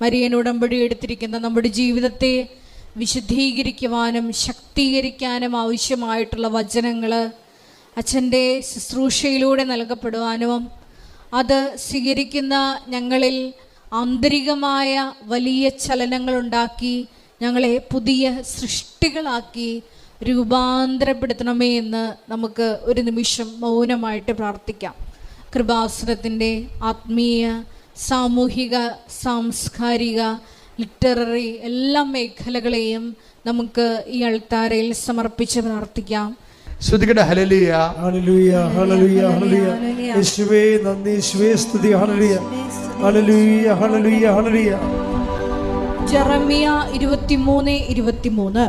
Marian ഉടമ്പടി എടുത്തിരിക്കുന്ന നമ്മുടെ ജീവിതത്തെ വിശുദ്ധീകരിക്കുവാനും ശക്തീകരിക്കാനും ആവശ്യമായിട്ടുള്ള വചനങ്ങൾ അച്ഛന്റെ ശുശ്രൂഷയിലൂടെ നൽകപ്പെടുവാനും അത് സ്വീകരിക്കുന്ന ഞങ്ങളിൽ ആന്തരികമായ വലിയ ചലനങ്ങളുണ്ടാക്കി ഞങ്ങളെ പുതിയ സൃഷ്ടികളാക്കി രൂപാന്തരപ്പെടുത്തണമേ എന്ന് നമുക്ക് ഒരു നിമിഷം മൗനമായിട്ട് പ്രാർത്ഥിക്കാം. കൃപാസുരത്തിന്റെ ആത്മീയ സാമൂഹിക സാംസ്കാരിക ലിറ്റററി എല്ലാ മേഖലകളെയും നമുക്ക് ഈ അൾത്താരയിൽ സമർപ്പിച്ച് പ്രാർത്ഥിക്കാം ഹലലിയ യേശുവേ നന്ദി യേശുവേ സ്തുതി ജെറമിയ ഇരുപത്തിമൂന്ന് ഇരുപത്തിമൂന്ന്.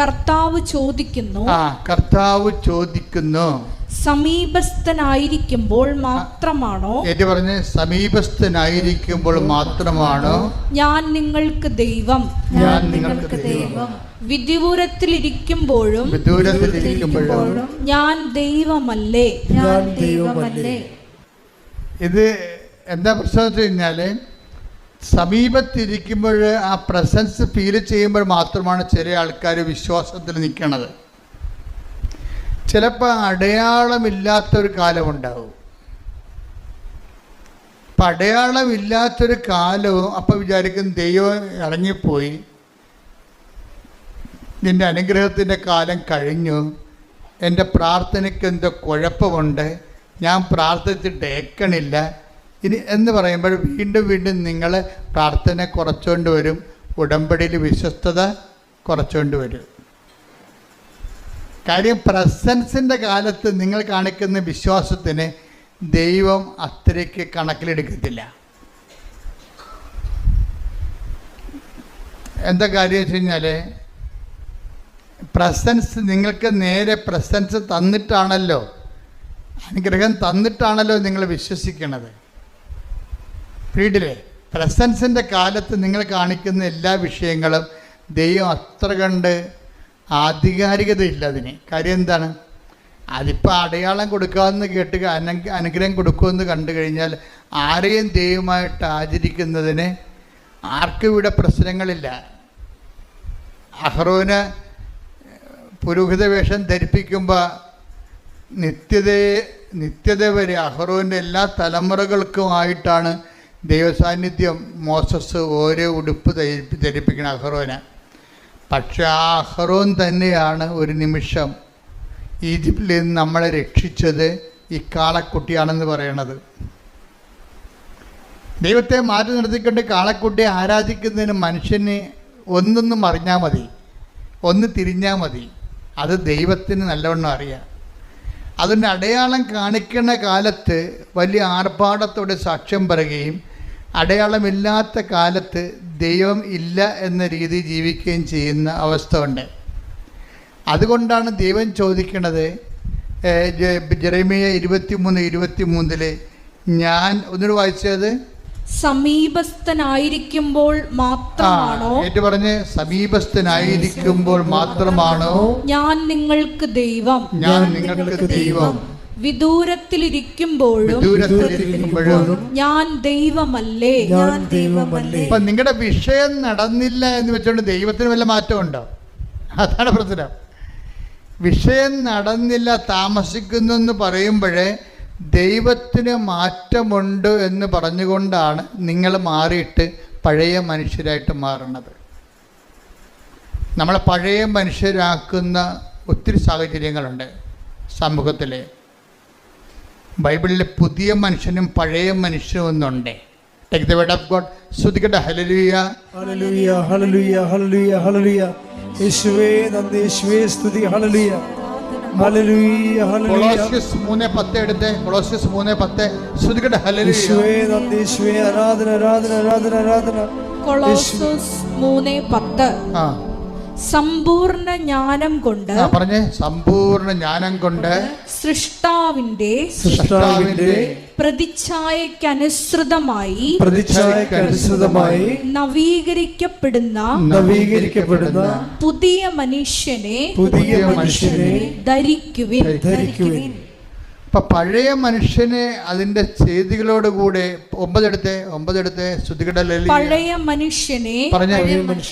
കർത്താവ് ചോദിക്കുന്നു. ആ കർത്താവ് ചോദിക്കുന്നു. സമീപസ്ഥനായിരിക്കുമ്പോൾ മാത്രമാണോ? ഏറ്റു പറഞ്ഞ് സമീപസ്ഥനായിരിക്കുമ്പോൾ മാത്രമാണോ? ഞാൻ നിങ്ങൾക്ക് ദൈവം. ഞാൻ നിങ്ങൾക്ക് ദൈവം. വിദൂരത്തിലിരിക്കുമ്പോഴും വിദൂരത്തിലിരിക്കുമ്പോഴും ഞാൻ ദൈവമല്ലേ? ഞാൻ ദൈവമല്ലേ? ഇത് എന്താ പ്രശ്നം വെച്ച് കഴിഞ്ഞാൽ സമീപത്തിരിക്കുമ്പോൾ ആ പ്രസൻസ് ഫീൽ ചെയ്യുമ്പോൾ മാത്രമാണ് ചില ആൾക്കാർ വിശ്വാസത്തിൽ നിൽക്കണത്. ചിലപ്പോൾ അടയാളമില്ലാത്തൊരു കാലമുണ്ടാവും. അപ്പം അടയാളമില്ലാത്തൊരു കാലവും അപ്പം വിചാരിക്കും ദൈവം ഇറങ്ങിപ്പോയി. നിന്റെ അനുഗ്രഹത്തിന്റെ കാലം കഴിഞ്ഞു. എന്റെ പ്രാർത്ഥനയ്ക്ക് എന്തോ കുഴപ്പമുണ്ട്. ഞാൻ പ്രാർത്ഥിച്ചിട്ട് ഏക്കണില്ല ഇനി എന്ന് പറയുമ്പോൾ വീണ്ടും വീണ്ടും നിങ്ങൾ പ്രാർത്ഥന കുറച്ചുകൊണ്ട് വരും. ഉടമ്പടിയിൽ വിശ്വസ്തത കുറച്ചുകൊണ്ട് വരും. കാര്യം പ്രസൻസിന്റെ കാലത്ത് നിങ്ങൾ കാണിക്കുന്ന വിശ്വാസത്തിന് ദൈവം അത്രയ്ക്ക് കണക്കിലെടുക്കത്തില്ല. എന്താ കാര്യം വെച്ച് കഴിഞ്ഞാൽ പ്രസൻസ് നിങ്ങൾക്ക് നേരെ പ്രസൻസ് തന്നിട്ടാണല്ലോ അനുഗ്രഹം തന്നിട്ടാണല്ലോ നിങ്ങൾ വിശ്വസിക്കണത്. വീട്ടിലെ പ്രസൻസിന്റെ കാലത്ത് നിങ്ങൾ കാണിക്കുന്ന എല്ലാ വിഷയങ്ങളും ദൈവം അത്ര കണ്ട് ആധികാരികതയില്ല അതിന്. കാര്യം എന്താണ്? അതിപ്പോൾ അടയാളം കൊടുക്കാമെന്ന് കേട്ട് അനു- അനുഗ്രഹം കൊടുക്കുമെന്ന് കണ്ടു കഴിഞ്ഞാൽ ആരെയും ദൈവമായിട്ട് ആചരിക്കുന്നതിന് ആർക്കും ഇവിടെ പ്രശ്നങ്ങളില്ല. അഹ്റോന് പുരോഹിത വേഷം ധരിപ്പിക്കുമ്പോൾ നിത്യതയെ നിത്യത വരെ അഹ്റോന്റെ എല്ലാ തലമുറകൾക്കുമായിട്ടാണ് ദൈവസാന്നിധ്യം മോസസ് ഓരോ ഉടുപ്പ് ധരിപ്പിക്കണം അഹ്റോന് പക്ഷെ ആ അഹ്റോൻ തന്നെയാണ് ഒരു നിമിഷം ഈജിപ്തിൽ നിന്ന് നമ്മളെ രക്ഷിച്ചത് ഈ കാളക്കുട്ടിയാണെന്ന് പറയണത്. ദൈവത്തെ മാറ്റി നിർത്തിക്കൊണ്ട് കാളക്കുട്ടിയെ ആരാധിക്കുന്നതിന് മനുഷ്യന് ഒന്നൊന്നും അറിഞ്ഞാൽ മതി. ഒന്ന് തിരിഞ്ഞാൽ മതി. അത് ദൈവത്തിന് നല്ലവണ്ണം അറിയാം. അതിന്റെ അടയാളം കാണിക്കുന്ന കാലത്ത് വലിയ ആർഭാടത്തോടെ സാക്ഷ്യം പറയുകയും അടയാളമില്ലാത്ത കാലത്ത് ദൈവം ഇല്ല എന്ന രീതി ജീവിക്കുകയും ചെയ്യുന്ന അവസ്ഥ ഉണ്ട് അതുകൊണ്ടാണ് ദൈവം ചോദിക്കുന്നത് ജെറമിയ ഇരുപത്തി മൂന്ന് ഇരുപത്തി മൂന്നിൽ ഞാൻ ഒന്നുകൂടി വായിച്ചത്? സമീപസ്ഥനായിരിക്കുമ്പോൾ മാത്രമാണോ? ഏറ്റു പറഞ്ഞ് സമീപസ്ഥനായിരിക്കുമ്പോൾ മാത്രമാണോ? ഞാൻ നിങ്ങൾക്ക് ദൈവം. ഞാൻ നിങ്ങൾക്ക് ദൈവം. വിദൂരത്തിലിരിക്കുമ്പോഴും ഞാൻ ദൈവമല്ലേ? ഞാൻ ദൈവമല്ലേ? ഇപ്പൊ നിങ്ങളുടെ വിഷയം നടന്നില്ല എന്ന് വെച്ചുകൊണ്ട് ദൈവത്തിന് വല്ല മാറ്റമുണ്ടോ? അതാണ് പ്രശ്നം. വിഷയം നടന്നില്ല താമസിക്കുന്നു എന്ന് പറയുമ്പോഴേ ദൈവത്തിന് മാറ്റമുണ്ട് എന്ന് പറഞ്ഞുകൊണ്ടാണ് നിങ്ങൾ മാറിയിട്ട് പഴയ മനുഷ്യരായിട്ട് മാറുന്നത് നമ്മളെ പഴയ മനുഷ്യരാക്കുന്ന ഒത്തിരി സാഹചര്യങ്ങളുണ്ട് സമൂഹത്തിൽ ബൈബിളിൽ പുതിയ മനുഷ്യനും പഴയ മനുഷ്യനും ഒന്നുണ്ട്. Take the word of God ശ്രുതികട്ടെ ഹലലുയ ഹല്ലേലൂയ ഹല്ലേലൂയ ഹല്ലേലൂയ ഹല്ലേലൂയ യേശുവേ നന്ദി. യേശുവേ സ്തുതി. ഹലലുയ യേശുവേ നന്ദി. യേശുവേ ആരാധന ആരാധന ആരാധന ആരാധന. സമ്പൂർണ ജ്ഞാനം കൊണ്ട് പറഞ്ഞേ. സമ്പൂർണ ജ്ഞാനം കൊണ്ട് സൃഷ്ടാവിന്റെ സൃഷ്ടാവിന്റെ പ്രതിച്ഛായക്കനുസൃതമായി പ്രതിച്ഛായക്കനുസൃതമായി നവീകരിക്കപ്പെടുന്ന നവീകരിക്കപ്പെടുന്ന പുതിയ മനുഷ്യനെ പുതിയ മനുഷ്യനെ ധരിക്കുവിൻ. ധരിക്കുവിൻ. അപ്പൊ പഴയ മനുഷ്യനെ അതിന്റെ ചെയ്തികളോട് കൂടെ ഒമ്പതെടുത്തെ ഒമ്പതെടുത്തെ ശ്രുതികട പഴയ മനുഷ്യനെ പറഞ്ഞ?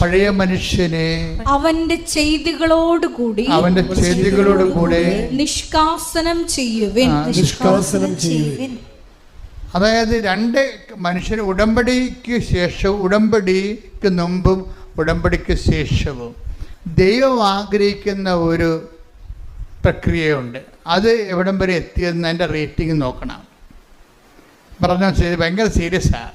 പഴയ മനുഷ്യനെ അവന്റെ ചെയ്തികളോട് കൂടി അവന്റെ ചെയ്തികളോട് കൂടെ നിഷ്കാസനം ചെയ്യുവിൻ. നിഷ്കാസനം ചെയ്യുവിൻ. അതായത് രണ്ട് മനുഷ്യർ ഉടമ്പടിക്ക് ശേഷവും ഉടമ്പടിക്ക് മുമ്പും ഉടമ്പടിക്ക് ശേഷവും ദൈവം ആഗ്രഹിക്കുന്ന ഒരു പ്രക്രിയയുണ്ട്. അത് എവിടം വരെ എത്തിയെന്ന് അതിന്റെ റേറ്റിംഗ് നോക്കണം. പറഞ്ഞാൽ ശരി ഭയങ്കര സീരിയസാണ്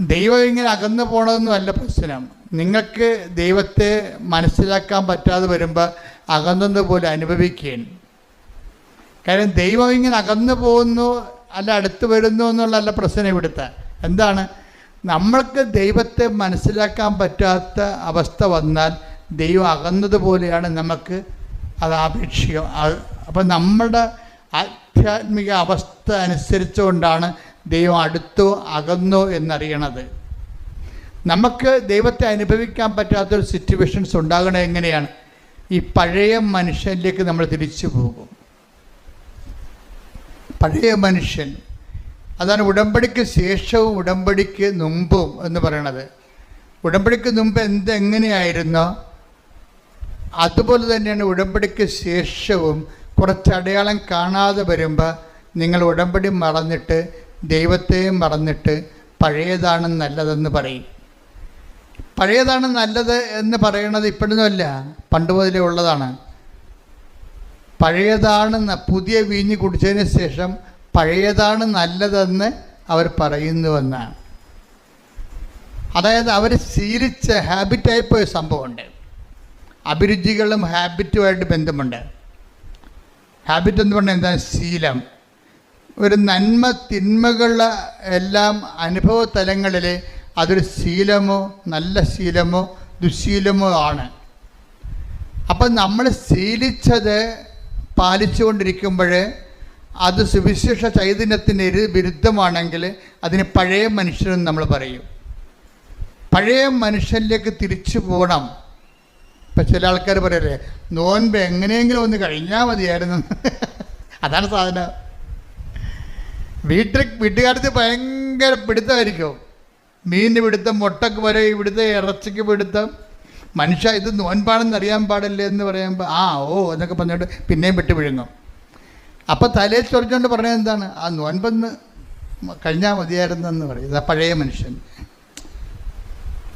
ദൈവം ഇങ്ങനെ അകന്നു പോണതൊന്നുമല്ല പ്രശ്നം. നിങ്ങൾക്ക് ദൈവത്തെ മനസ്സിലാക്കാൻ പറ്റാതെ വരുമ്പോൾ അകന്നത് പോലെ അനുഭവിക്കുകയാണ് കാര്യം ദൈവം ഇങ്ങനെ അകന്നു പോകുന്നു അല്ല അടുത്ത് വരുന്നു എന്നുള്ളതല്ല പ്രശ്നം ഇവിടുത്തെ. എന്താണ്? നമ്മൾക്ക് ദൈവത്തെ മനസ്സിലാക്കാൻ പറ്റാത്ത അവസ്ഥ വന്നാൽ ദൈവം അകന്നതുപോലെയാണ് നമുക്ക് അത് ആപേക്ഷികം അപ്പം നമ്മുടെ ആധ്യാത്മിക അവസ്ഥ അനുസരിച്ചുകൊണ്ടാണ് ദൈവം അടുത്തോ അകന്നോ എന്നറിയണത്. നമുക്ക് ദൈവത്തെ അനുഭവിക്കാൻ പറ്റാത്തൊരു സിറ്റുവേഷൻസ് ഉണ്ടാകണത് എങ്ങനെയാണ്? ഈ പഴയ മനുഷ്യനിലേക്ക് നമ്മൾ തിരിച്ചു പോകും. പഴയ മനുഷ്യൻ അതാണ് ഉടമ്പടിക്ക് ശേഷവും ഉടമ്പടിക്ക് മുമ്പും എന്ന് പറയണത്. ഉടമ്പടിക്ക് മുമ്പ് എന്ത് എങ്ങനെയായിരുന്നോ അതുപോലെ തന്നെയാണ് ഉടമ്പടിക്ക് ശേഷവും കുറച്ച് അടയാളം കാണാതെ വരുമ്പോൾ നിങ്ങൾ ഉടമ്പടി മറന്നിട്ട് ദൈവത്തെയും മറന്നിട്ട് പഴയതാണ് നല്ലതെന്ന് പറയും. പഴയതാണ് നല്ലത് എന്ന് പറയുന്നത് ഇപ്പോഴൊന്നുമല്ല പണ്ട് മുതലേ ഉള്ളതാണ്. പഴയതാണ് പുതിയ വീഞ്ഞ് കുടിച്ചതിന് ശേഷം പഴയതാണ് നല്ലതെന്ന് അവർ പറയുന്നുവെന്നാണ് അതായത് അവർ ശീലിച്ച ഹാബിറ്റായിപ്പോയ സംഭവമുണ്ട്. അഭിരുചികളും ഹാബിറ്റുമായിട്ട് ബന്ധമുണ്ട്. ഹാബിറ്റ് എന്ന് പറഞ്ഞാൽ എന്താണ്? ശീലം. ഒരു നന്മ തിന്മകൾ എല്ലാം അനുഭവ തലങ്ങളിൽ അതൊരു ശീലമോ നല്ല ശീലമോ ദുശീലമോ ആണ്. അപ്പം നമ്മൾ ശീലിച്ചത് പാലിച്ചുകൊണ്ടിരിക്കുമ്പോൾ അത് സുവിശേഷ ചൈതന്യത്തിന് ഒരു വിരുദ്ധമാണെങ്കിൽ അതിന് പഴയ മനുഷ്യനെന്ന് നമ്മൾ പറയും. പഴയ മനുഷ്യനിലേക്ക് തിരിച്ചു പോകണം ഇപ്പം ചില ആൾക്കാർ പറയല്ലേ നോൻപ് എങ്ങനെയെങ്കിലും ഒന്ന് കഴിഞ്ഞാൽ മതിയായിരുന്നു. അതാണ് സാധനം. വീട്ടിൽ വീട്ടുകാരത്ത് ഭയങ്കര പിടുത്തമായിരിക്കും. മീനിന് പിടുത്തം മുട്ടക്ക് വരെ ഇവിടുത്തെ ഇറച്ചിക്ക് പിടുത്തം. മനുഷ്യ ഇത് നോൻപാണെന്ന് അറിയാൻ പാടില്ല എന്ന് പറയുമ്പോൾ ആ ഓ എന്നൊക്കെ പറഞ്ഞിട്ട് പിന്നെയും വിട്ട് വിഴുങ്ങും. അപ്പോൾ തലയിൽ ചൊറിച്ചുകൊണ്ട് പറഞ്ഞത് എന്താണ്? ആ നോൻപെന്ന് കഴിഞ്ഞാൽ മതിയായിരുന്നെന്ന് പറയും. പഴയ മനുഷ്യൻ.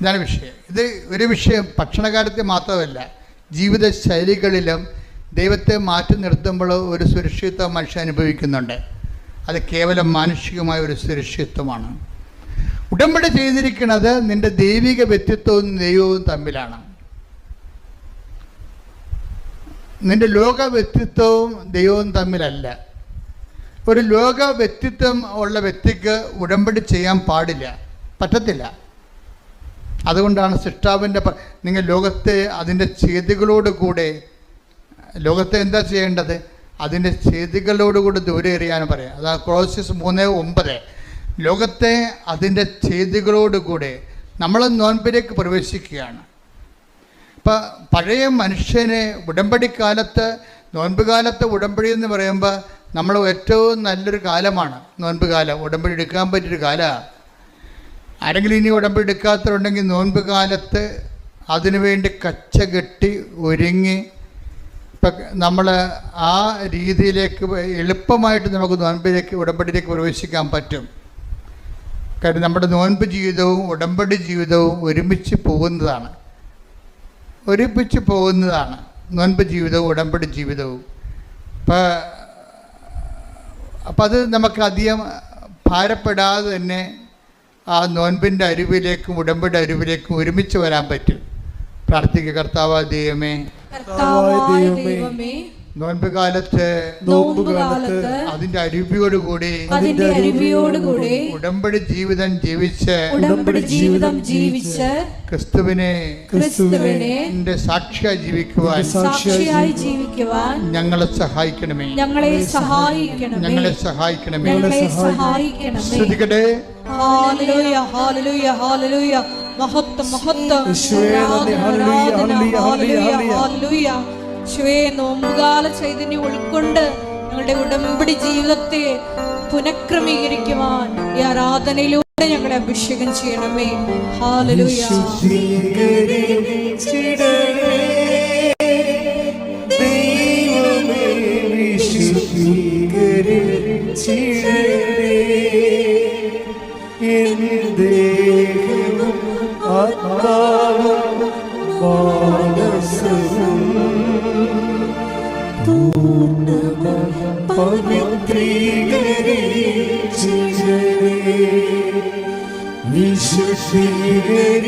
ഇതാണ് വിഷയം. ഇത് ഒരു വിഷയം ഭക്ഷണകാര്യത്തിൽ മാത്രമല്ല ജീവിതശൈലികളിലും ദൈവത്തെ മാറ്റി നിർത്തുമ്പോൾ ഒരു സുരക്ഷിത്വം മനുഷ്യൻ അനുഭവിക്കുന്നുണ്ട്. അത് കേവലം മാനുഷികമായ ഒരു സുരക്ഷിത്വമാണ് ഉടമ്പടി ചെയ്തിരിക്കുന്നത് നിന്റെ ദൈവിക വ്യക്തിത്വവും ദൈവവും തമ്മിലാണ്. നിന്റെ ലോക വ്യക്തിത്വവും ദൈവവും തമ്മിലല്ല. ഒരു ലോക വ്യക്തിത്വം ഉള്ള വ്യക്തിക്ക് ഉടമ്പടി ചെയ്യാൻ പാടില്ല. പറ്റത്തില്ല. അതുകൊണ്ടാണ് സൃഷ്ടാവിന്റെ നിങ്ങൾ ലോകത്തെ അതിന്റെ ചെയ്തികളോട് കൂടെ ലോകത്തെ എന്താ ചെയ്യേണ്ടത്? അതിന്റെ ചെയ്തികളോടുകൂടി ദൂരെ എറിയാൻ പറയാം. അതാ ക്രോസിസ് മൂന്ന് ഒമ്പത്. ലോകത്തെ അതിന്റെ ചെയ്തികളോടുകൂടെ നമ്മൾ നോൻപിലേക്ക് പ്രവേശിക്കുകയാണ്. ഇപ്പം പഴയ മനുഷ്യനെ ഉടമ്പടി കാലത്ത് നോൻപ് കാലത്ത് ഉടമ്പടി എന്ന് പറയുമ്പോൾ നമ്മൾ ഏറ്റവും നല്ലൊരു കാലമാണ് നോൻപ് കാലം ഉടമ്പടി എടുക്കാൻ പറ്റിയൊരു കാലമാണ്. ആരെങ്കിലും ഇനി ഉടമ്പ് എടുക്കാത്തവരുണ്ടെങ്കിൽ നോൻപ് കാലത്ത് അതിനുവേണ്ടി കച്ച കെട്ടി ഒരുങ്ങി ഇപ്പം നമ്മൾ ആ രീതിയിലേക്ക് എളുപ്പമായിട്ട് നമുക്ക് നോൻപിലേക്ക് ഉടമ്പടിയിലേക്ക് പ്രവേശിക്കാൻ പറ്റും. കാര്യം നമ്മുടെ നോൻപ് ജീവിതവും ഉടമ്പടി ജീവിതവും ഒരുമിച്ച് പോകുന്നതാണ്. ഒരുമിച്ച് പോകുന്നതാണ് നോൻപ് ജീവിതവും ഉടമ്പടി ജീവിതവും. ഇപ്പം അപ്പം അത് നമുക്ക് അധികം ഭാരപ്പെടാതെ തന്നെ ആ നോൻപിന്റെ അരുവിലേക്കും ഉടമ്പടി അരുവിലേക്കും ഒരുമിച്ച് വരാൻ പറ്റും. പ്രാർത്ഥിക്കുക കർത്താവ് ദൈവമേ. നോൻപ് കാലത്ത് നോമ്പുകാലത്ത് അതിന്റെ അരുവിയോടുകൂടി അതിന്റെ അരുവിയോടുകൂടി ഉടമ്പടി ജീവിതം ജീവിച്ച് ഉടമ്പടി ജീവിതം ജീവിച്ച് ക്രിസ്തുവിനെ ക്രിസ്തുവിനെ സാക്ഷിയായി ജീവിക്കുവാൻ സാക്ഷിയായി ജീവിക്കുവാൻ ഞങ്ങളെ സഹായിക്കണമേ. ഞങ്ങളെ സഹായിക്കണം ഞങ്ങളെ സഹായിക്കണമേ. ഞങ്ങളെ സഹായിക്കണമേ. ശ്രദ്ധിക്കട്ടെ? ഹാലലൂയ ഹാലലൂയ ഹാലലൂയ. മഹത്വം മഹത്വം. ആരാധന, ഹല്ലേലൂയ, ഹാലലൂയ ഹല്ലേലൂയ. ഹാലലൂയ ശിവേ നോമ്പുകാല ചൈതന്യം ഉൾക്കൊണ്ട് ഞങ്ങളുടെ ഉടമ്പടി ജീവിതത്തെ പുനഃക്രമീകരിക്കുവാൻ ഈ ആരാധനയിലൂടെ ഞങ്ങളെ അഭിഷേകം ചെയ്യണമേ. ഹാലലുയ ദേഹവും ആത്മാവും പൂർണമായി പവിത്രീകരിച്ചിടണേ.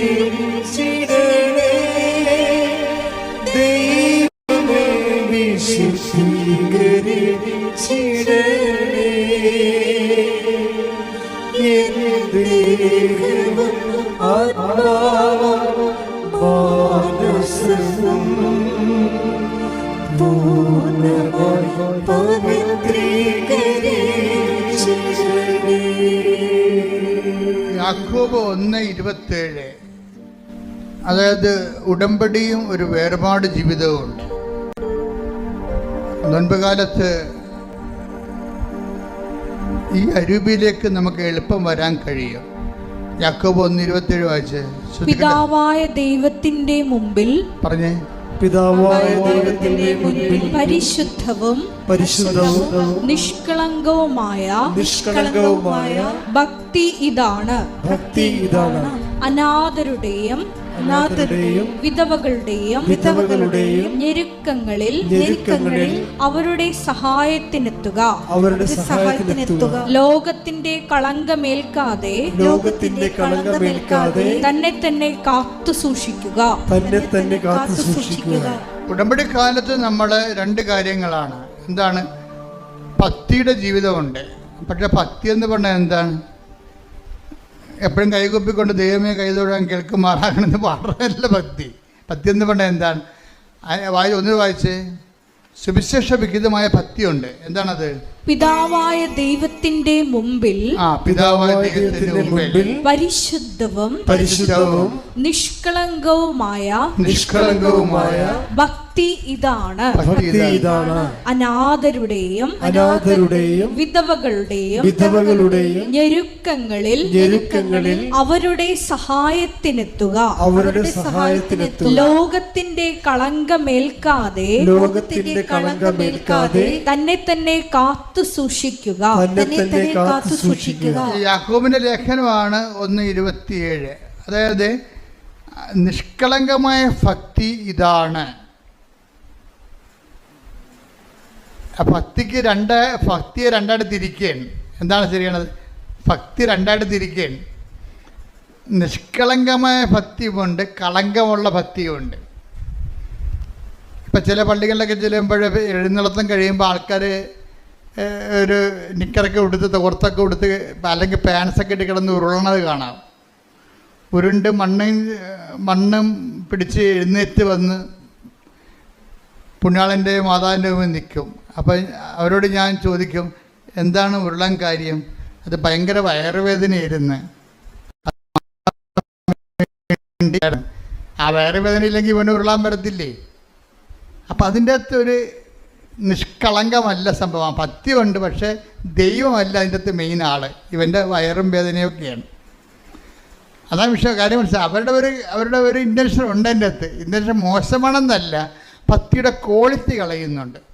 ഉടമ്പടിയും ഒരു വേർപാട് ജീവിതവും ഉണ്ട് മുൻപുകാലത്ത് ഈ അരൂപിയിലേക്ക് നമുക്ക് എളുപ്പം വരാൻ കഴിയും. യാക്കോബ് ഒന്ന് ഇരുപത്തേഴ് വായിച്ച്. പിതാവായ ദൈവത്തിന്റെ മുമ്പിൽ പറഞ്ഞേ. പിതാവായ ദൈവത്തിന്റെ മുമ്പിൽ പരിശുദ്ധവും പരിശുദ്ധവും നിഷ്കളങ്കവുമായ നിഷ്കളങ്കവുമായ ഭക്തി ഇതാണ്. ഭക്തി ഇതാണ്. അനാഥരുടെയും അനാഥരുടെയും വിധവകളുടെയും വിധവകളുടെയും ഞെരുക്കങ്ങളിൽ ഞെരുക്കങ്ങളിൽ അവരുടെ സഹായത്തിനെത്തുക. അവരുടെ സഹായത്തിനെത്തുക. ലോകത്തിന്റെ കളങ്കമേൽക്കാതെ ലോകത്തിന്റെ കളങ്കമേൽക്കാതെ തന്നെ തന്നെ കാത്തു സൂക്ഷിക്കുക. തന്നെ തന്നെ കാത്തു സൂക്ഷിക്കുക. ഉടമ്പടി കാലത്ത് നമ്മൾ രണ്ട് കാര്യങ്ങളാണ്. എന്താണ്? ഭക്തിയുടെ ജീവിതമുണ്ട്. പക്ഷെ ഭക്തി എന്ന് പറഞ്ഞാൽ എന്താണ്? എപ്പോഴും കൈകൊപ്പിക്കൊണ്ട് ദൈവമേ കൈതൊഴാൻ കേൾക്കുമാറാകണമെന്ന് പാടുന്നതല്ല ഭക്തി. ഭക്തി എന്ന് പറഞ്ഞാൽ എന്താണ്? ആ- വായി ഒന്ന് വായിച്ച്. സുവിശേഷ വിഹിതമായ ഭക്തിയുണ്ട്. എന്താണത്? പിതാവായ ദൈവത്തിന്റെ മുമ്പിൽ ആ പിതാവായ ദൈവത്തിന്റെ മുമ്പിൽ പരിശുദ്ധവും പരിശുദ്ധവും നിഷ്കളങ്കവുമായ നിഷ്കളങ്കവുമായ ഭക്തി ഭക്തി ഇതാണ്. അനാഥരുടെയും അനാഥരുടെയും വിധവകളുടെയും വിധവകളുടെയും ഞെരുക്കങ്ങളിൽ ഞെരുക്കങ്ങളിൽ അവരുടെ സഹായത്തിനെത്തുക. അവരുടെ സഹായത്തിനെത്തുക. ലോകത്തിന്റെ കളങ്കമേൽക്കാതെ ലോകത്തിന്റെ കളങ്കമേൽക്കാതെ തന്നെ തന്നെ കാത്തു സൂക്ഷിക്കുക. തന്നെ തന്നെ കാത്തു സൂക്ഷിക്കുക. യാഹോബിന്റെ യാക്കോബിന്റെ ലേഖനമാണ് ഒന്ന് ഇരുപത്തിയേഴ്. അതായത് നിഷ്കളങ്കമായ ഭക്തി ഇതാണ് ആ ഭക്തിക്ക് രണ്ട് ഭക്തിയെ രണ്ടായിട്ട് തിരിക്കുകയാണ് എന്താണ് ശരിയാണത്? ഭക്തി രണ്ടായിട്ട് തിരിക്കുകയാണ് നിഷ്കളങ്കമായ ഭക്തിയുമുണ്ട് കളങ്കമുള്ള ഭക്തിയുമുണ്ട്. ഇപ്പം ചില പള്ളികളിലൊക്കെ ചെല്ലുമ്പോൾ എഴുന്നള്ളത്തും കഴിയുമ്പോൾ ആൾക്കാർ ഒരു നിക്കറൊക്കെ ഉടുത്ത് തോർത്തൊക്കെ ഉടുത്ത് അല്ലെങ്കിൽ പാൻസൊക്കെ ഇട്ട് കിടന്ന് ഉരുളണത് കാണാം. ഉരുണ്ട് മണ്ണും മണ്ണും പിടിച്ച് എഴുന്നേറ്റ് വന്ന് പുണ്യാളന്റെ മാതാവിന്റെ മുമ്പിൽ നിൽക്കും. അപ്പം അവരോട് ഞാൻ ചോദിക്കും എന്താണ് ഉരുളൻ കാര്യം? അത് ഭയങ്കര വയറുവേദനയായിരുന്നു. ആ വയറുവേദന ഇല്ലെങ്കിൽ ഇവന് ഉരുളാൻ വരത്തില്ലേ? അപ്പം അതിന്റെ അകത്ത് ഒരു നിഷ്കളങ്കമല്ല സംഭവം. പത്യമുണ്ട് പക്ഷേ ദൈവമല്ല അതിന്റെ അകത്ത് മെയിൻ ആൾ ഇവന്റെ വയറും വേദനയൊക്കെയാണ് അതാണ് വിഷയം. കാര്യം മനസ്സിലായി? അവരുടെ ഒരു അവരുടെ ഒരു ഇന്റൻഷൻ ഉണ്ട് അതിന്റെ അകത്ത്. ഇന്റൻഷൻ മോശമാണെന്നല്ല പത്തിയുടെ ക്വാളിറ്റി കളയുന്നുണ്ട്.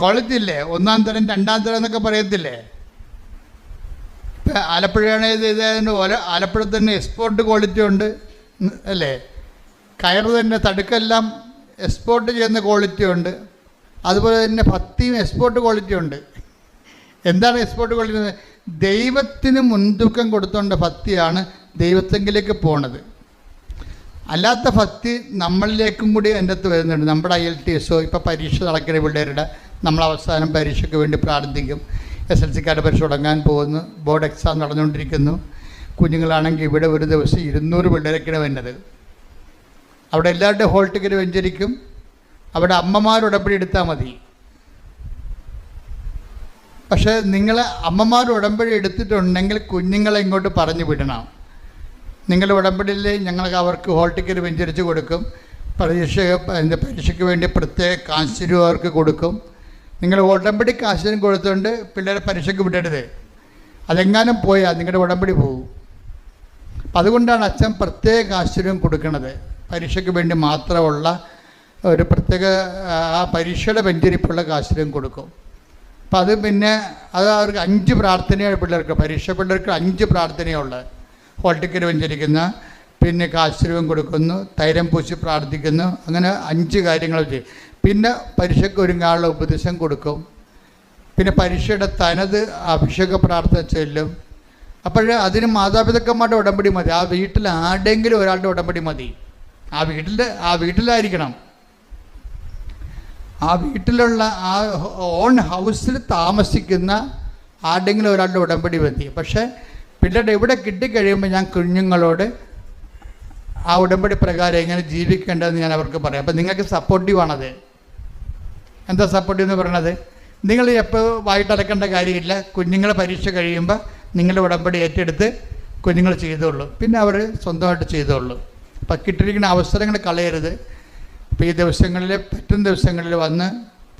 ക്വാളിറ്റി ഇല്ലേ ഒന്നാം തരം രണ്ടാം തരം എന്നൊക്കെ പറയത്തില്ലേ? ഇപ്പം ആലപ്പുഴയാണ് ഇത് ഇതായതുകൊണ്ട് ഓല ആലപ്പുഴ തന്നെ എക്സ്പോർട്ട് ക്വാളിറ്റി ഉണ്ട്. അല്ലേ? കയർ തന്നെ തടുക്കെല്ലാം എക്സ്പോർട്ട് ചെയ്യുന്ന ക്വാളിറ്റി ഉണ്ട്. അതുപോലെ തന്നെ ഭക്തിയും എക്സ്പോർട്ട് ക്വാളിറ്റി ഉണ്ട്. എന്താണ് എക്സ്പോർട്ട് ക്വാളിറ്റി ദൈവത്തിന് മുൻതൂക്കം കൊടുത്തുകൊണ്ട് ഭക്തിയാണ് ദൈവത്തെങ്കിലേക്ക് പോണത്. അല്ലാത്ത ഭക്തി നമ്മളിലേക്കും കൂടി അതിന്റെ അകത്ത് വരുന്നുണ്ട്. നമ്മുടെ ഐ എൽ ടി എസോ ഇപ്പോൾ പരീക്ഷ നടക്കുന്ന പിള്ളേരുടെ നമ്മൾ അവസാനം പരീക്ഷയ്ക്ക് വേണ്ടി പ്രാർത്ഥിക്കും. എസ് എൽ സിക്കാരുടെ പരീക്ഷ തുടങ്ങാൻ പോകുന്നു. ബോർഡ് എക്സാം നടന്നുകൊണ്ടിരിക്കുന്നു. കുഞ്ഞുങ്ങളാണെങ്കിൽ ഇവിടെ ഒരു ദിവസം ഇരുന്നൂറ് പിള്ളേരൊക്കെയാണ് വരുന്നത്. അവിടെ എല്ലാവരുടെയും ഹോൾ ടിക്കറ്റ് വെഞ്ചരിക്കും. അവിടെ അമ്മമാർ ഉടമ്പടി എടുത്താൽ മതി. പക്ഷേ നിങ്ങൾ അമ്മമാർ ഉടമ്പടി എടുത്തിട്ടുണ്ടെങ്കിൽ കുഞ്ഞുങ്ങളെ ഇങ്ങോട്ട് പറഞ്ഞു വിടണം. നിങ്ങളുടെ ഉടമ്പടിയിൽ ഞങ്ങൾക്ക് അവർക്ക് ഹോൾ ടിക്കറ്റ് വെഞ്ചരിച്ച് കൊടുക്കും. പരീക്ഷ പരീക്ഷയ്ക്ക് വേണ്ടി പ്രത്യേക കാശ് അവർക്ക് കൊടുക്കും. നിങ്ങൾ ഉടമ്പടി കാശിനും കൊടുത്തുകൊണ്ട് പിള്ളേരെ പരീക്ഷയ്ക്ക് വിടരുത്. അതെങ്ങാനും പോയാൽ നിങ്ങളുടെ ഉടമ്പടി പോകും അതുകൊണ്ടാണ് അച്ഛൻ പ്രത്യേക ആശ്ചര്യം കൊടുക്കുന്നത് പരീക്ഷയ്ക്ക് വേണ്ടി മാത്രമുള്ള ഒരു പ്രത്യേക ആ പരീക്ഷയുടെ വെഞ്ചരിപ്പുള്ള കാശ്ചര്യം കൊടുക്കും. അപ്പം അത് പിന്നെ അത് അവർക്ക് അഞ്ച് പ്രാർത്ഥനയാണ് പിള്ളേർക്ക് പരീക്ഷ പിള്ളേർക്ക് അഞ്ച് പ്രാർത്ഥനയുള്ളത് ഹോൾ ടിക്കറ്റ് വെഞ്ചരിക്കുന്ന പിന്നെ കാശ്ചര്യവും കൊടുക്കുന്നു തൈരം പൂശി പ്രാർത്ഥിക്കുന്നു അങ്ങനെ അഞ്ച് കാര്യങ്ങൾ ചെയ്യും. പിന്നെ പരീക്ഷയ്ക്ക് ഒരുങ്ങാനുള്ള ഉപദേശം കൊടുക്കും. പിന്നെ പരീക്ഷയുടെ തനത് അഭിഷേക പ്രാർത്ഥന ചെല്ലും. അപ്പോഴേ അതിന് മാതാപിതാക്കന്മാരുടെ ഉടമ്പടി മതി. ആ വീട്ടിൽ ആരുടെങ്കിലും ഒരാളുടെ ഉടമ്പടി മതി. ആ വീട്ടിൽ ആ വീട്ടിലായിരിക്കണം. ആ വീട്ടിലുള്ള ആ ഓൺ ഹൗസിൽ താമസിക്കുന്ന ആരുടെങ്കിലും ഒരാളുടെ ഉടമ്പടി മതി. പക്ഷേ പിള്ളേരുടെ ഇവിടെ കിട്ടിക്കഴിയുമ്പോൾ ഞാൻ കുഞ്ഞുങ്ങളോട് ആ ഉടമ്പടി പ്രകാരം എങ്ങനെ ജീവിക്കേണ്ടതെന്ന് ഞാൻ അവർക്ക് പറയാം. അപ്പം നിങ്ങൾക്ക് സപ്പോർട്ടീവാണത് എന്താ സപ്പോർട്ട് എന്ന് പറയണത്? നിങ്ങൾ എപ്പോൾ വായിട്ടടക്കേണ്ട കാര്യമില്ല. കുഞ്ഞുങ്ങളെ പരീക്ഷ കഴിയുമ്പോൾ നിങ്ങളുടെ ഉടമ്പടി ഏറ്റെടുത്ത് കുഞ്ഞുങ്ങൾ ചെയ്തോളൂ. പിന്നെ അവർ സ്വന്തമായിട്ട് ചെയ്തോളൂ. അപ്പം കിട്ടിയിരിക്കുന്ന അവസരങ്ങൾ കളയരുത്. ഇപ്പോൾ ഈ ദിവസങ്ങളിൽ പറ്റുന്ന ദിവസങ്ങളിൽ വന്ന്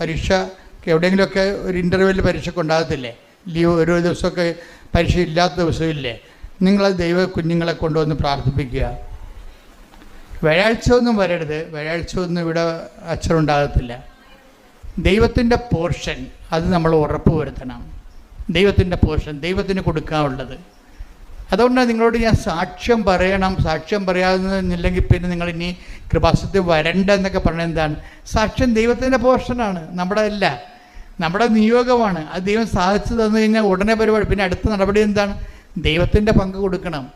പരീക്ഷ എവിടെയെങ്കിലുമൊക്കെ ഒരു ഇന്റർവ്യൂവിൽ പരീക്ഷയ്ക്ക് ഉണ്ടാകത്തില്ലേ? ലീവ് ഓരോ ദിവസമൊക്കെ പരീക്ഷ ഇല്ലാത്ത ദിവസമില്ലേ നിങ്ങൾ ദൈവ കുഞ്ഞുങ്ങളെ കൊണ്ടുവന്ന് പ്രാർത്ഥിപ്പിക്കുക. വ്യാഴാഴ്ച ഒന്നും വരരുത്. വ്യാഴാഴ്ച ഒന്നും ഇവിടെ അച്ഛനുണ്ടാകത്തില്ല ദൈവത്തിന്റെ പോർഷൻ അത് നമ്മൾ ഉറപ്പ് വരുത്തണം ദൈവത്തിന്റെ പോർഷൻ ദൈവത്തിന് കൊടുക്കാനുള്ളത്. അതുകൊണ്ടാണ് നിങ്ങളോട് ഞാൻ സാക്ഷ്യം പറയണം. സാക്ഷ്യം പറയാതെന്നില്ലെങ്കിൽ പിന്നെ നിങ്ങൾ ഇനി കൃപാസത്തിൽ വരണ്ട എന്നൊക്കെ പറഞ്ഞത് എന്താണ്? സാക്ഷ്യം ദൈവത്തിന്റെ പോർഷനാണ്. നമ്മുടെ അല്ല. നമ്മുടെ നിയോഗമാണ്. അത് ദൈവം സാധിച്ചു തന്നു കഴിഞ്ഞാൽ ഉടനെ പരിപാടി. പിന്നെ അടുത്ത നടപടി എന്താണ്? ദൈവത്തിന്റെ പങ്ക് കൊടുക്കണം.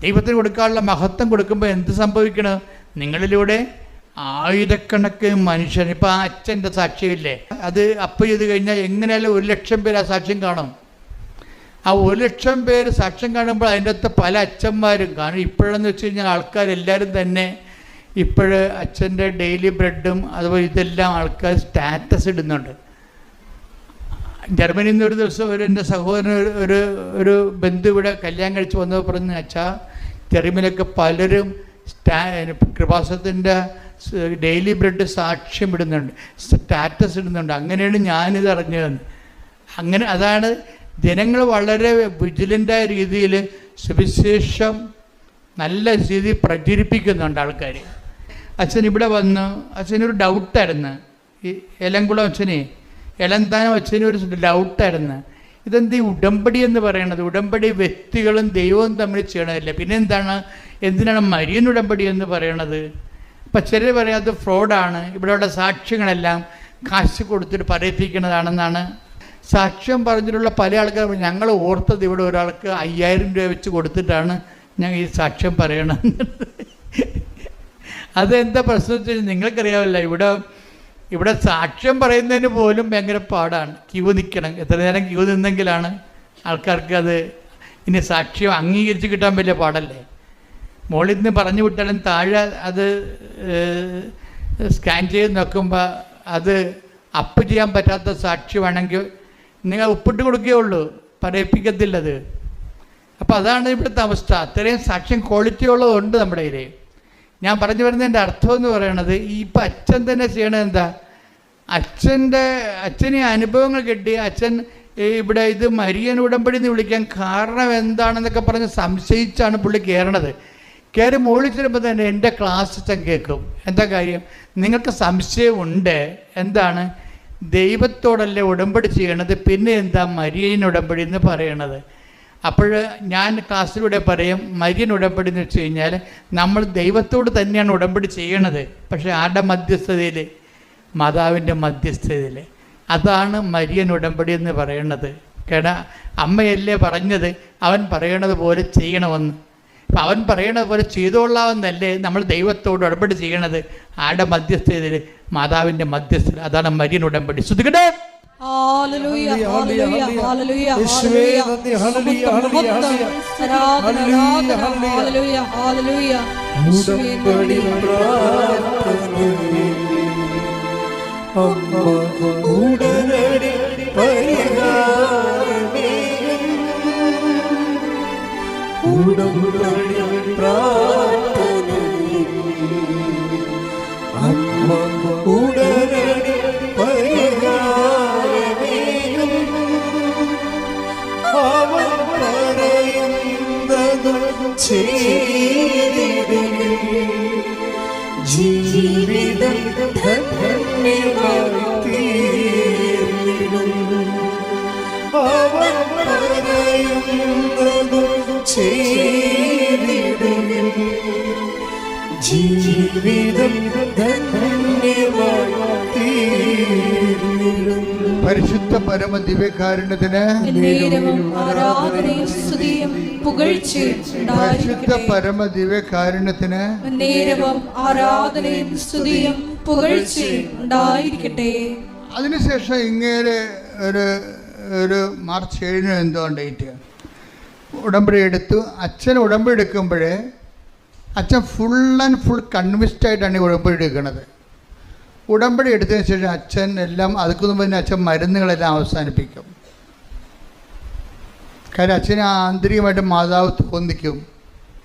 ദൈവത്തിന് കൊടുക്കാനുള്ള മഹത്വം കൊടുക്കുമ്പോൾ എന്ത് സംഭവിക്കണം? നിങ്ങളിലൂടെ ആയിരക്കണക്കിന് മനുഷ്യൻ. ഇപ്പം ആ അച്ഛന്റെ സാക്ഷ്യമില്ലേ? അത് അപ്പ് ചെയ്ത് കഴിഞ്ഞാൽ എങ്ങനെയാലും ഒരു ലക്ഷം പേര് ആ സാക്ഷ്യം കാണും. ആ ഒരു ലക്ഷം പേര് സാക്ഷ്യം കാണുമ്പോൾ അതിന്റെ അകത്ത് പല അച്ഛന്മാരും കാരണം ഇപ്പോഴെന്ന് വെച്ച് കഴിഞ്ഞാൽ ആൾക്കാരെല്ലാവരും തന്നെ ഇപ്പോഴ് അച്ഛന്റെ ഡെയിലി ബ്രെഡും അതുപോലെ ഇതെല്ലാം ആൾക്കാർ സ്റ്റാറ്റസ് ഇടുന്നുണ്ട്. ജർമ്മനിയിൽ നിന്ന് ഒരു ദിവസം ഒരു എന്റെ സഹോദരൻ ഒരു- ഒരു ബന്ധു ഇവിടെ കല്യാണം കഴിച്ച് വന്നപ്പോൾ പറഞ്ഞു അച്ഛാ തെറിമിലൊക്കെ പലരും സ്റ്റാ കൃപാസത്തിന്റെ ഡെയിലി ബ്രെഡ് സാക്ഷ്യം ഇടുന്നുണ്ട് സ്റ്റാറ്റസ് ഇടുന്നുണ്ട്. അങ്ങനെയാണ് ഞാനിത് അറിഞ്ഞതെന്ന്. അങ്ങനെ അതാണ് ജനങ്ങൾ വളരെ വിജിലന്റായ രീതിയിൽ സുവിശേഷം നല്ല രീതിയിൽ പ്രചരിപ്പിക്കുന്നുണ്ട് ആൾക്കാർ അച്ഛൻ ഇവിടെ വന്ന്. അച്ഛനൊരു ഡൗട്ടായിരുന്നു ഈ എലംകുളം അച്ഛനെ എലന്താനം അച്ഛനും ഒരു ഡൗട്ടായിരുന്നു ഇതെന്ത് ഈ ഉടമ്പടി എന്ന് പറയണത്? ഉടമ്പടി വ്യക്തികളും ദൈവവും തമ്മിൽ ചെയ്യണതല്ല? പിന്നെ എന്താണ് എന്തിനാണ് മരിയൻ ഉടമ്പടി എന്ന് പറയണത്? അപ്പം ചിലർ പറയാം അത് ഫ്രോഡാണ്. ഇവിടെയുള്ള സാക്ഷ്യങ്ങളെല്ലാം കാശ് കൊടുത്തിട്ട് പറയിപ്പിക്കുന്നതാണെന്നാണ്. സാക്ഷ്യം പറഞ്ഞിട്ടുള്ള പല ആൾക്കാർ ഞങ്ങൾ ഓർത്തത് ഇവിടെ ഒരാൾക്ക് അയ്യായിരം രൂപ വെച്ച് കൊടുത്തിട്ടാണ് ഞങ്ങൾ ഈ സാക്ഷ്യം പറയണത്. അതെന്താ പ്രശ്നം വെച്ചാൽ നിങ്ങൾക്കറിയാമല്ലോ ഇവിടെ ഇവിടെ സാക്ഷ്യം പറയുന്നതിന് പോലും ഭയങ്കര പാടാണ്. ക്യൂ നിൽക്കണം. എത്ര നേരം ക്യൂ നിന്നെങ്കിലാണ് ആൾക്കാർക്ക് അത് ഇനി സാക്ഷ്യം അംഗീകരിച്ച് കിട്ടാൻ വലിയ പാടല്ലേ? മുകളിൽ നിന്ന് പറഞ്ഞു വിട്ടാലും താഴെ അത് സ്കാൻ ചെയ്ത് നോക്കുമ്പോൾ അത് അപ്പ് ചെയ്യാൻ പറ്റാത്ത സാക്ഷി വേണമെങ്കിൽ നിങ്ങൾ ഒപ്പിട്ട് കൊടുക്കുകയുള്ളൂ പറയിപ്പിക്കത്തില്ലത്. അപ്പോൾ അതാണ് ഇവിടുത്തെ അവസ്ഥ. അത്രയും സാക്ഷ്യം ക്വാളിറ്റി ഉള്ളതുണ്ട് നമ്മുടെ കയ്യിൽ ഞാൻ പറഞ്ഞു വരുന്നതിന്റെ അർത്ഥം എന്ന് പറയണത് ഈ ഇപ്പം അച്ഛൻ തന്നെ ചെയ്യണത് എന്താ? അച്ഛന്റെ അച്ഛന് അനുഭവങ്ങൾ കിട്ടി. അച്ഛൻ ഇവിടെ ഇത് മരിയൻ ഉടമ്പടി എന്ന് വിളിക്കാൻ കാരണം എന്താണെന്നൊക്കെ പറഞ്ഞ് സംശയിച്ചാണ് പുള്ളി കയറണത്. കയറി മുകളിൽ ചെല്ലുമ്പോൾ തന്നെ എന്റെ ക്ലാസ് അച്ഛൻ കേൾക്കും. എന്താ കാര്യം? നിങ്ങൾക്ക് സംശയമുണ്ട് എന്താണ്? ദൈവത്തോടല്ലേ ഉടമ്പടി ചെയ്യണത്? പിന്നെ എന്താ മരിയൻ ഉടമ്പടി എന്ന് പറയണത്? അപ്പോൾ ഞാൻ ക്ലാസ്സിലൂടെ പറയും മരിയൻ ഉടമ്പടി എന്ന് വെച്ച് കഴിഞ്ഞാൽ നമ്മൾ ദൈവത്തോട് തന്നെയാണ് ഉടമ്പടി ചെയ്യണത്. പക്ഷേ ആരുടെ മധ്യസ്ഥതയിൽ മാതാവിന്റെ മധ്യസ്ഥതയിൽ അതാണ് മരിയൻ ഉടമ്പടി എന്ന് പറയണത്. കേടാ? അമ്മയല്ലേ പറഞ്ഞത്? അവൻ പറയണത് പോലെ ചെയ്യണമെന്ന്. അപ്പം അവൻ പറയണ പോലെ ചെയ്തോളാമെന്നല്ലേ നമ്മൾ ദൈവത്തോട് ഉടമ്പടി ചെയ്യണത്. ആടെ മധ്യസ്ഥതയിൽ? മാതാവിന്റെ മധ്യസ്ഥ അതാണ് മരിയൻ ഉടമ്പടി. ശ്രദ്ധിക്കട്ടെ? ഹല്ലേലൂയ, ഹല്ലേലൂയ, ഹല്ലേലൂയ, യേശുവേ, കൂടം പ്രാർത്ഥനയും അമ്മ ഉടനടി പരിഹാരമേനും അവൻ പറയുന്നതും ചെയ്തിടുകയും ജീവിതം ധന്യമായി ജീവിതം ധന്യമായി പരിശുദ്ധ പരമ ദിവ്യകാരുണ്യത്തിന് ആരാധനയും സ്തുതിയും പുകഴ്ചയും പരിശുദ്ധ ഉണ്ടായിരിക്കട്ടെ. പരമ ദിവ്യകാരുണ്യത്തിന് നേരവും ആരാധനയും സ്തുതിയും പുകഴ്ചയും ഉണ്ടായിരിക്കട്ടെ. അതിനുശേഷം ഇങ്ങേര് ഒരു ഒരു മാർച്ച് ഏഴിന് എന്തോ ഡേറ്റ്? ഉടമ്പടി എടുത്തു. അച്ഛൻ ഉടമ്പടി അച്ഛൻ ഫുൾ ആൻഡ് ഫുൾ കൺവിൻസ്ഡ് ആയിട്ടാണ് ഈ ഉടമ്പടി എടുക്കുന്നത്. ഉടമ്പടി എടുത്തതിന് ശേഷം അച്ഛൻ എല്ലാം അതുക്കുന്നു പിന്നെ അച്ഛൻ മരുന്നുകളെല്ലാം അവസാനിപ്പിക്കും. കാര്യം അച്ഛന് ആന്തരികമായിട്ട് മാതാവ് തോന്നിക്കും.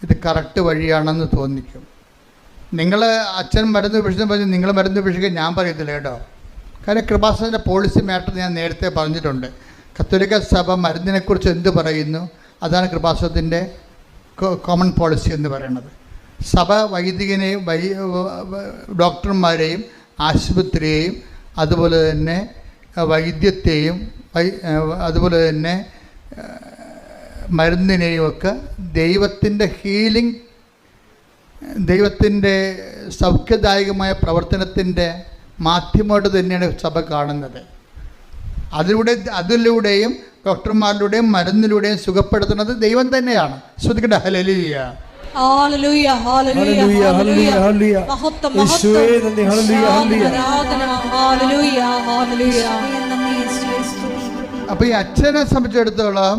ഇത് കറക്റ്റ് വഴിയാണെന്ന് തോന്നിക്കും. നിങ്ങൾ അച്ഛൻ മരുന്ന് വിഷയം പറഞ്ഞ് നിങ്ങൾ മരുന്ന് ഉപേക്ഷിക്കാൻ ഞാൻ പറയത്തില്ല കേട്ടോ. കാര്യം കൃപാസനന്റെ പോളിസി മാറ്റർ ഞാൻ നേരത്തെ പറഞ്ഞിട്ടുണ്ട്. കത്തോലിക്ക സഭ മരുന്നിനെക്കുറിച്ച് എന്ത് പറയുന്നു? അതാണ് കൃപാസനത്തിന്റെ കോമൺ പോളിസി എന്ന് പറയുന്നത്. സഭ വൈദികനെയും വൈ ഡോക്ടർമാരെയും ആശുപത്രിയെയും അതുപോലെ തന്നെ വൈദ്യത്തെയും അതുപോലെ തന്നെ മരുന്നിനെയും ഒക്കെ ദൈവത്തിന്റെ ഹീലിംഗ് ദൈവത്തിന്റെ സൗഖ്യദായകമായ പ്രവർത്തനത്തിന്റെ മാധ്യമമായിട്ട് തന്നെയാണ് സഭ കാണുന്നത്. അതിലൂടെ അതിലൂടെയും ഡോക്ടർമാരിലൂടെയും മരുന്നിലൂടെയും സുഖപ്പെടുത്തുന്നത് ദൈവം തന്നെയാണ്. ശ്രദ്ധിക്കട്ടെ ഹലലിയ അപ്പൊ ഈ അച്ഛനെ സംബന്ധിച്ചിടത്തോളം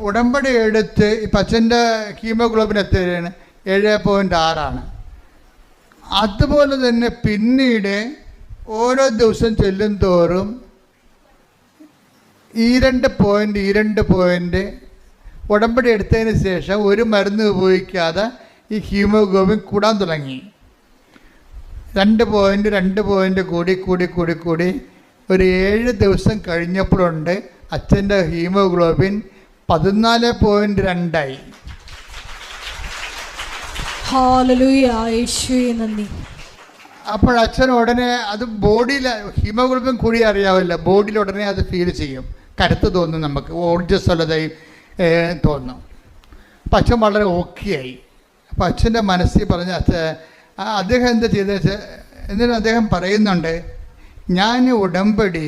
ഉടമ്പടി എടുത്ത് ഇപ്പം അച്ഛന്റെ ഹീമോഗ്ലോബിൻ എത്രയാണ് ഏഴ് പോയിന്റ് ആറാണ്. അതുപോലെ തന്നെ പിന്നീട് ഓരോ ദിവസം ചെല്ലും തോറും ഈ രണ്ട് പോയിന്റ് ഈ രണ്ട് പോയിന്റ് ഉടമ്പടി എടുത്തതിന് ശേഷം ഒരു മരുന്ന് ഉപയോഗിക്കാതെ ഈ ഹീമോഗ്ലോബിൻ കൂടാൻ തുടങ്ങി. രണ്ട് പോയിന്റ് രണ്ട് പോയിന്റ് കൂടി കൂടി കൂടി കൂടി ഒരു ഏഴ് ദിവസം കഴിഞ്ഞപ്പോഴുണ്ട് അച്ഛന്റെ ഹീമോഗ്ലോബിൻ പതിനാല് പോയിന്റ് രണ്ടായി. നന്ദി. അപ്പോൾ അച്ഛൻ ഉടനെ അത് ബോഡിയിൽ ഹീമോഗ്ലോബിൻ കൂടി അറിയാവില്ല ബോഡിയിൽ ഉടനെ അത് ഫീൽ ചെയ്യും. കരുത്ത് തോന്നും നമുക്ക് ഊർജസ്വലതയും തോന്നും. അപ്പം അച്ഛൻ വളരെ ഓക്കെ ആയി അപ്പം അച്ഛന്റെ മനസ്സിൽ പറഞ്ഞ അദ്ദേഹം എന്താ ചെയ്തത് വെച്ചാൽ എന്നിട്ട് അദ്ദേഹം പറയുന്നുണ്ട് ഞാൻ ഉടമ്പടി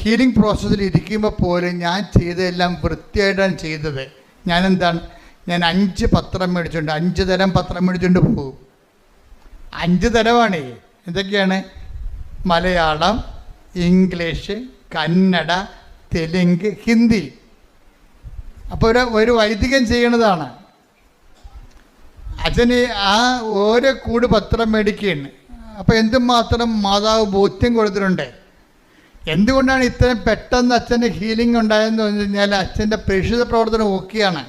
ഹീലിംഗ് പ്രോസസ്സിൽ ഇരിക്കുമ്പോൾ പോലും ഞാൻ ചെയ്തതെല്ലാം വൃത്തിയായിട്ടാണ് ചെയ്തത്. ഞാൻ എന്താണ് ഞാൻ അഞ്ച് പത്രം മേടിച്ചുകൊണ്ട് അഞ്ച് തരം പത്രം മേടിച്ചുകൊണ്ട് പോകും. അഞ്ച് തരമാണ്. എന്തൊക്കെയാണ്? മലയാളം ഇംഗ്ലീഷ് കന്നഡ തെലുങ്ക് ഹിന്ദി. അപ്പോൾ ഒരു ഒരു വൈദികൻ ചെയ്യണതാണ്. അച്ഛന് ആ ഓരോ കൂട് പത്രം മേടിക്കുകയാണ്. അപ്പോൾ എന്തുമാത്രം മാതാവ് ബോധ്യം കൊടുത്തിട്ടുണ്ട്. എന്തുകൊണ്ടാണ് ഇത്രയും പെട്ടെന്ന് അച്ഛന്റെ ഹീലിംഗ് ഉണ്ടായെന്ന് പറഞ്ഞു കഴിഞ്ഞാൽ അച്ഛന്റെ പ്രേക്ഷിത പ്രവർത്തനം ഓക്കെയാണ്.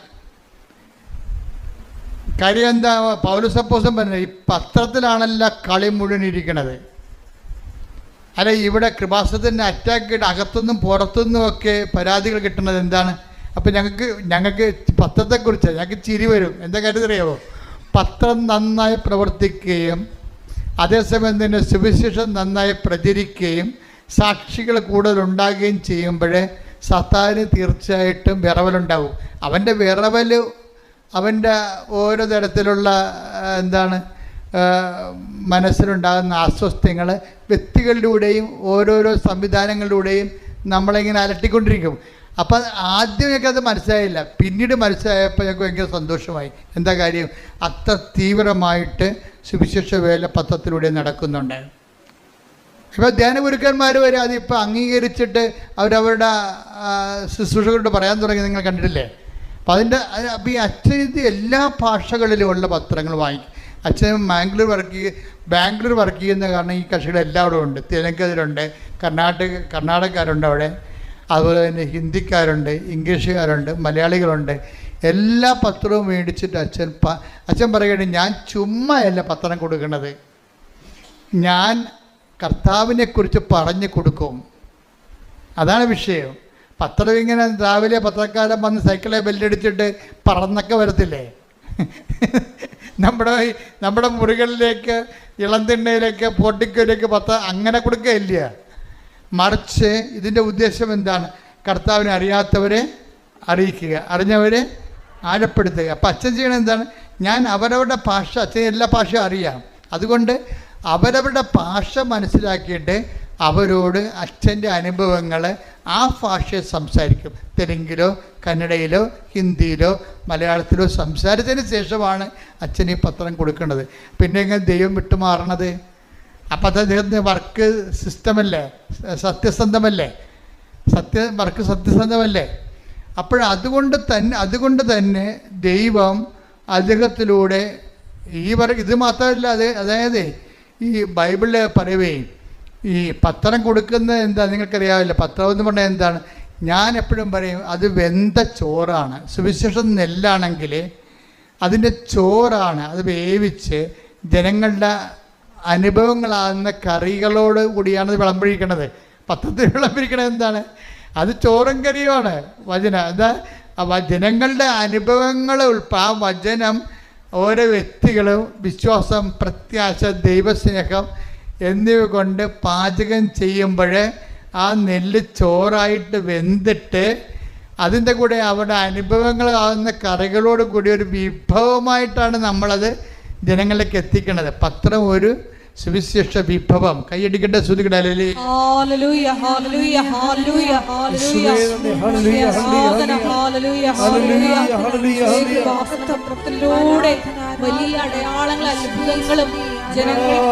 കാര്യം എന്താ പൗരസപ്പോസം പറഞ്ഞത് ഈ പത്രത്തിലാണല്ലോ കളി മുഴുവൻ ഇരിക്കണത്. അല്ല ഇവിടെ കൃപാസത്തിന്റെ അറ്റാക്ക് അകത്തുനിന്നും പുറത്തുനിന്നും ഒക്കെ പരാതികൾ കിട്ടുന്നത് എന്താണ്? അപ്പം ഞങ്ങൾക്ക് ഞങ്ങൾക്ക് പത്രത്തെക്കുറിച്ച് ഞങ്ങൾക്ക് ചിരി വരും. എന്താ കാര്യം അറിയാമോ പത്രം നന്നായി പ്രവർത്തിക്കുകയും അതേസമയം തന്നെ സുവിശേഷം നന്നായി പ്രചരിക്കുകയും സാക്ഷികൾ കൂടുതൽ ഉണ്ടാകുകയും ചെയ്യുമ്പോഴേ സത്താന് തീർച്ചയായിട്ടും വിറവലുണ്ടാവും. അവന്റെ വിറവൽ അവന്റെ ഓരോ തരത്തിലുള്ള എന്താണ് മനസ്സിലുണ്ടാകുന്ന അസ്വസ്ഥങ്ങൾ വ്യക്തികളിലൂടെയും ഓരോരോ സംവിധാനങ്ങളിലൂടെയും നമ്മളിങ്ങനെ അലട്ടിക്കൊണ്ടിരിക്കും. അപ്പം ആദ്യമൊക്കെ അത് മനസ്സിലായില്ല. പിന്നീട് മനസ്സിലായപ്പോൾ ഞങ്ങൾക്ക് ഭയങ്കര സന്തോഷമായി. എന്താ കാര്യം? അത്ര തീവ്രമായിട്ട് സുവിശേഷ വേല പത്രത്തിലൂടെ നടക്കുന്നുണ്ട്. ഇപ്പോൾ ധ്യാനഗുരുക്കന്മാർ വരെ അതിപ്പോൾ അംഗീകരിച്ചിട്ട് അവരവരുടെ ശുശ്രൂഷകളോട് പറയാൻ തുടങ്ങി. നിങ്ങൾ കണ്ടിട്ടില്ലേ? അപ്പം അതിന്റെ അപ്പം ഈ അച്ഛൻ എല്ലാ ഭാഷകളിലുമുള്ള പത്രങ്ങൾ വാങ്ങിക്കും അച്ഛൻ ബാംഗ്ലൂർ വർക്ക് ചെയ്യ ബാംഗ്ലൂർ വർക്ക് ചെയ്യുന്ന കാരണം ഈ കക്ഷികൾ എല്ലാവരും ഉണ്ട്. തെലുങ്കതിലുണ്ട് കർണാടക കർണാടകക്കാരുണ്ട് അവിടെ. അതുപോലെ തന്നെ ഹിന്ദിക്കാരുണ്ട് ഇംഗ്ലീഷുകാരുണ്ട് മലയാളികളുണ്ട്. എല്ലാ പത്രവും മേടിച്ചിട്ട് അച്ഛൻ പ അച്ഛൻ പറയുകയാണ് ഞാൻ ചുമ്മായല്ല പത്രം കൊടുക്കുന്നത്. ഞാൻ കർത്താവിനെക്കുറിച്ച് പറഞ്ഞു കൊടുക്കും. അതാണ് വിഷയം. പത്രം ഇങ്ങനെ രാവിലെ പത്രക്കാരൻ വന്ന് സൈക്കിളെ ബെല്ലടിച്ചിട്ട് പറന്നൊക്കെ വരത്തില്ലേ? നമ്മുടെ നമ്മുടെ മുറികളിലേക്ക് ഇളം തിണ്ണയിലേക്ക് പത്ത് അങ്ങനെ കൊടുക്കുകയില്ല. മറിച്ച് ഇതിന്റെ ഉദ്ദേശം എന്താണ്? കർത്താവിനെ അറിയാത്തവരെ അറിയിക്കുക. അറിഞ്ഞവരെ ആഴപ്പെടുത്തുക. അപ്പം അച്ഛൻ ചെയ്യണത് എന്താണ്? ഞാൻ അവരവരുടെ ഭാഷ അച്ഛൻ എല്ലാ ഭാഷയും അറിയാം. അതുകൊണ്ട് അവരവരുടെ ഭാഷ മനസ്സിലാക്കിയിട്ട് അവരോട് അച്ഛന്റെ അനുഭവങ്ങൾ ആ ഭാഷയിൽ സംസാരിക്കും. തെലുങ്കിലോ കന്നഡയിലോ ഹിന്ദിയിലോ മലയാളത്തിലോ സംസാരത്തിന് ശേഷമാണ് അച്ഛൻ ഈ പത്രം കൊടുക്കുന്നത്. പിന്നെ എങ്ങനെ ദൈവം വിട്ടുമാറണത്? അപ്പം അത് അദ്ദേഹത്തിന്റെ വർക്ക് സിസ്റ്റമല്ലേ? സത്യസന്ധമല്ലേ? സത്യ വർക്ക് സത്യസന്ധമല്ലേ? അപ്പോൾ അതുകൊണ്ട് തന്നെ അതുകൊണ്ട് തന്നെ ദൈവം അദ്ദേഹത്തിലൂടെ ഈ വർ ഇത് മാത്രമല്ല അത് അതായത് ഈ ബൈബിളിൽ പറയുവേ ഈ പത്രം കൊടുക്കുന്നത് എന്താ നിങ്ങൾക്കറിയാവില്ല? പത്രം എന്ന് പറഞ്ഞാൽ എന്താണ്? ഞാൻ എപ്പോഴും പറയും അത് വെന്ത ചോറാണ്. സുവിശേഷം നെല്ലാണെങ്കിൽ അതിന്റെ ചോറാണ്. അത് വേവിച്ച് ജനങ്ങളുടെ അനുഭവങ്ങളാകുന്ന കറികളോട് കൂടിയാണ് ഇത് വിളമ്പഴിക്കണത്. പത്രത്തിൽ വിളമ്പഴിക്കണത് എന്താണ്? അത് ചോറും കറിയുമാണ്. വചന എന്താ? ജനങ്ങളുടെ അനുഭവങ്ങൾ ഉൾപ്പ ആ വചനം ഓരോ വ്യക്തികളും വിശ്വാസം പ്രത്യാശ ദൈവസ്നേഹം എന്നിവ കൊണ്ട് പാചകം ചെയ്യുമ്പോൾ ആ നെല്ല് ചോറായിട്ട് വെന്തിട്ട് അതിന്റെ കൂടെ അവരുടെ അനുഭവങ്ങളാകുന്ന കറികളോട് കൂടി ഒരു വിഭവമായിട്ടാണ് നമ്മളത് ജനങ്ങളിലേക്ക് എത്തിക്കുന്നത്. പത്രം ഒരു സുവിശേഷ വിഭവം. കൈയടിക്കട്ടെ ശ്രുതികട. ഹല്ലേലൂയ. ഹല്ലേലൂയ ഹല്ലേലൂയ ഹല്ലേലൂയ ഹല്ലേലൂയ, ഹല്ലേലൂയ ഹല്ലേലൂയ, ഹല്ലേലൂയ ഹല്ലേലൂയ, ഹല്ലേലൂയ. വലിയ അടയാളങ്ങളും അത്ഭുതങ്ങളും ജനങ്ങൾക്ക്.